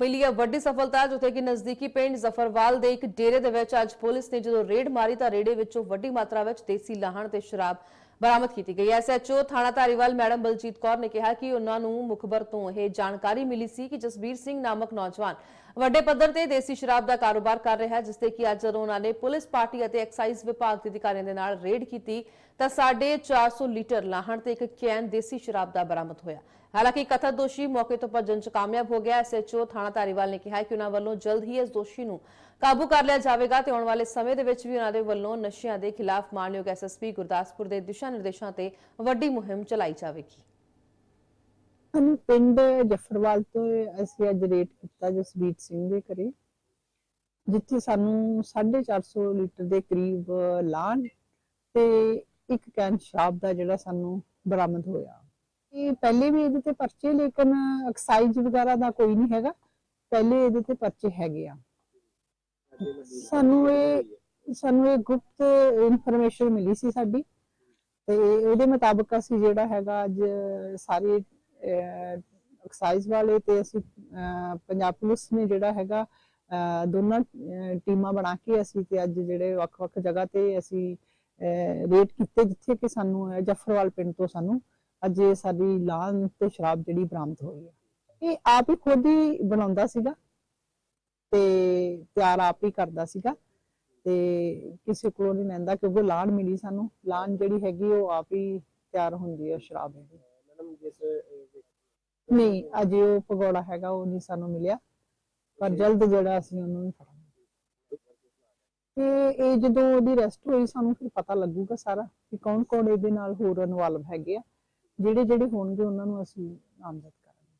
ਮਿਲੀ ਹੈ ਵੱਡੀ ਸਫਲਤਾ ਜਿੱਥੇ ਕਿ ਨਜ਼ਦੀਕੀ ਪਿੰਡ ਜ਼ਫਰਵਾਲ ਦੇ ਇੱਕ ਡੇਰੇ ਦੇ ਵਿੱਚ ਅੱਜ ਪੁਲਿਸ ਨੇ ਜਦੋਂ ਰੇਡ ਮਾਰੀ ਤਾਂ ਰੇੜੇ ਵਿੱਚੋਂ ਵੱਡੀ ਮਾਤਰਾ ਵਿੱਚ ਦੇਸੀ ਲਾਹਣ ਤੇ ਸ਼ਰਾਬ ਬਰਾਮਦ ਕੀਤੀ ਗਈ। ਐਸਐਚਓ ਥਾਣਾ ਧਾਰੀਵਾਲ ਮੈਡਮ ਬਲਜੀਤ ਕੌਰ ਨੇ ਕਿਹਾ ਕਿ ਉਹਨਾਂ ਨੂੰ ਮੁਖਬਰ ਤੋਂ ਇਹ ਜਾਣਕਾਰੀ ਮਿਲੀ ਸੀ ਕਿ ਜਸਬੀਰ ਸਿੰਘ ਨਾਮਕ ਨੌਜਵਾਨ ਵੱਡੇ ਪੱਧਰ ਤੇ ਦੇਸੀ ਸ਼ਰਾਬ ਦਾ ਕਾਰੋਬਾਰ ਕਰ ਰਿਹਾ ਹੈ, ਜਿਸ ਤੇ ਕਿ ਅੱਜ ਜਦੋਂ ਉਹਨਾਂ ਨੇ ਪੁਲਿਸ ਪਾਰਟੀ ਅਤੇ ਐਕਸਾਈਜ਼ ਵਿਭਾਗ ਦੇ ਅਧਿਕਾਰੀਆਂ ਦੇ ਨਾਲ ਰੇਡ ਕੀਤੀ, ਤਾਂ 450 ਲੀਟਰ ਲਾਹਣ ਤੇ ਇੱਕ ਕੈਨ ਦੇਸੀ ਸ਼ਰਾਬ ਦਾ ਬਰਾਮਦ ਹੋਇਆ। ਹਾਲਾਂਕਿ ਕਥਿਤ ਦੋਸ਼ੀ ਮੌਕੇ ਤੋਂ ਭੱਜਣ 'ਚ ਕਾਮਯਾਬ ਹੋ ਗਿਆ। ਐਸਐਚਓ ਥਾਣਾ ਧਾਰੀਵਾਲ ਨੇ ਕਿਹਾ ਕਿ ਉਹਨਾਂ ਵੱਲੋਂ ਜਲਦ ਹੀ ਇਸ ਦੋਸ਼ੀ ਨੂੰ ਕਾਬੂ ਕਰ ਲਿਆ ਜਾਵੇਗਾ ਤੇ ਆਉਣ ਵਾਲੇ ਸਮੇਂ ਦੇ ਵਿੱਚ ਵੀ ਉਹਨਾਂ ਦੇ ਵੱਲੋਂ ਨਸ਼ਿਆਂ ਦੇ ਖਿਲਾਫ ਮਾਨਯੋਗ ਐਸਐਸਪੀ ਗੁਰਦਾਸਪੁਰ ਦੇ ਦਿਸ਼ਾ ਨਿਰਦੇਸ਼ਾਂ ਤੇ ਵੱਡੀ ਮੁਹਿੰਮ ਚਲਾਈ ਜਾਵੇਗੀ। ਸਾਨੂੰ ਪਿੰਡ ਜਫਰਵਾਲ ਤੋਂ ਅਸੀਂ ਅੱਜ ਰੇਟ ਕੀਤਾ ਜਸਬੀਰ ਸਿੰਘ ਦੇ ਘਰੇ, ਜਿੱਥੇ ਸਾਨੂੰ 450 ਲੀਟਰ ਦੇ ਕਰੀਬ ਲਾਣ ਤੇ ਇੱਕ ਕੈਨ ਸ਼ਰਾਬ ਦਾ ਜਿਹੜਾ ਸਾਨੂੰ ਬਰਾਮਦ ਹੋਇਆ। ਇਹ ਪਹਿਲੇ ਵੀ ਇਹਦੇ ਤੇ ਪਰਚੇ, ਲੇਕਿਨ ਐਕਸਾਈਜ਼ ਵਗੈਰਾ ਦਾ ਕੋਈ ਨਹੀਂ ਹੈਗਾ। ਪਹਿਲੇ ਇਹਦੇ ਤੇ ਪਰਚੇ ਹੈਗੇ ਆ। ਸਾਨੂੰ ਇਹ ਸਾਨੂੰ ਇਹ ਗੁਪਤ ਇਨਫੋਰਮੇਸ਼ਨ ਮਿਲੀ ਸੀ ਸਾਡੀ। ਤੇ ਉਹਦੇ ਮੁਤਾਬਕ ਅਸੀਂ ਜਿਹੜਾ ਹੈਗਾ ਅੱਜ ਸਾਰੇ ਐਕਸਾਈਜ਼ ਵਾਲੇ ਤੇ ਅਸੀਂ ਪੰਜਾਬ ਪੁਲਿਸ ਨੇ ਜਿਹੜਾ ਹੈਗਾ ਦੋਨਾਂ ਟੀਮਾਂ ਬਣਾ ਕੇ ਅਸੀਂ ਤੇ ਅੱਜ ਜਿਹੜੇ ਵੱਖ-ਵੱਖ ਜਗ੍ਹਾ ਤੇ ਅਸੀਂ ਰੇਟ ਕੀਤੇ ਜਿੱਥੇ ਕਿ ਸਾਨੂੰ ਜਫਰਵਾਲ ਪਿੰਡ ਤੋਂ ਸਾਨੂੰ ਅੱਜ ਇਹ ਸਾਡੀ ਲਾਨ ਤੇ ਸ਼ਰਾਬ ਜਿਹੜੀ ਬਰਾਮਦ ਹੋਈ ਹੈ। ਇਹ ਆਪ ਹੀ ਖੁਦ ਹੀ ਬਣਾਉਂਦਾ ਸੀਗਾ ਤੇ ਤਿਆਰ ਆਪ ਹੀ ਕਰਦਾ ਸੀਗਾ। ਤੇ ਕਿਸੇ ਕੋਲੋਂ ਨਹੀਂ ਲੈਂਦਾ ਕਿਉਂਕਿ ਲਾਣ ਮਿਲੀ ਸਾਨੂੰ। ਲਾਣ ਜਿਹੜੀ ਹੈਗੀ ਉਹ ਆਪ ਹੀ ਤਿਆਰ ਹੁੰਦੀ ਹੈ ਸ਼ਰਾਬ ਦੀ। ਮੈਡਮ ਜਿਸ ਨਹੀਂ ਅਜੇ ਉਹ ਪਗੋੜਾ ਹੈਗਾ ਉਹ ਨਹੀਂ ਸਾਨੂੰ ਮਿਲਿਆ। ਪਰ ਜਲਦ ਜਿਹੜਾ ਅਸੀਂ ਉਹਨੂੰ ਵੀ ਫੜਾਂਗੇ। ਤੇ ਇਹ ਜਦੋਂ ਉਹਦੀ ਰੈਸਟ ਹੋਈ ਸਾਨੂੰ ਫਿਰ ਪਤਾ ਲੱਗੂਗਾ ਸਾਰਾ ਕਿ ਕੌਣ ਕੌਣ ਇਹਦੇ ਨਾਲ ਹੋਰ ਇਨਵੋਲਵ ਹੈਗੇ ਆ। ਜਿਹੜੇ ਜਿਹੜੇ ਹੋਣਗੇ ਉਹਨਾਂ ਨੂੰ ਅਸੀਂ ਨਾਮਜ਼ਦ ਕਰਾਂਗੇ।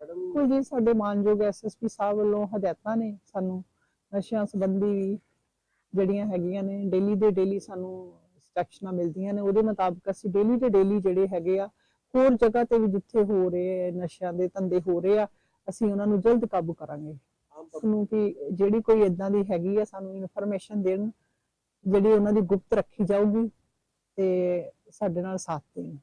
ਮੈਡਮ ਕੋਈ ਜੀ ਸਾਡੇ ਮਾਨਯੋਗ ਐਸਐਸਪੀ ਸਾਹਿਬ ਵੱਲੋਂ ਹਦਾਇਤਾਂ ਨੇ ਸਾਨੂੰ। ਨਸ਼ਿਆਂ ਸੰਬੰਧੀ ਜਿਹੜੀਆਂ ਹੈਗੀਆਂ ਨੇ ਡੇਲੀ ਦੇ ਡੇਲੀ ਸਾਨੂੰ ਇੰਸਟਰਕਸ਼ਨਾਂ ਮਿਲਦੀਆਂ ਨੇ ਉਹਦੇ ਮੁਤਾਬਕ ਅਸੀਂ ਡੇਲੀ ਦੇ ਡੇਲੀ ਜਿਹੜੇ ਹੈਗੇ ਆ ਹੋਰ ਜਗ੍ਹਾ ਤੇ ਵੀ ਜਿੱਥੇ ਹੋ ਰਹੇ ਨਸ਼ਿਆਂ ਦੇ ਧੰਦੇ ਹੋ ਰਹੇ ਆ ਅਸੀਂ ਉਹਨਾਂ ਨੂੰ ਜਲਦ ਕਾਬੂ ਕਰਾਂਗੇ। ਨੂੰ ਕਿ ਜਿਹੜੀ ਕੋਈ ਇਦਾਂ ਦੀ ਹੈਗੀ ਆ ਸਾਨੂੰ ਇਨਫੋਰਮੇਸ਼ਨ ਦੇਣ ਜਿਹੜੀ ਉਹਨਾਂ ਦੀ ਗੁਪਤ ਰੱਖੀ ਜਾਊਗੀ ਤੇ ਸਾਡੇ ਨਾਲ ਸਾਥ ਦੇਣ।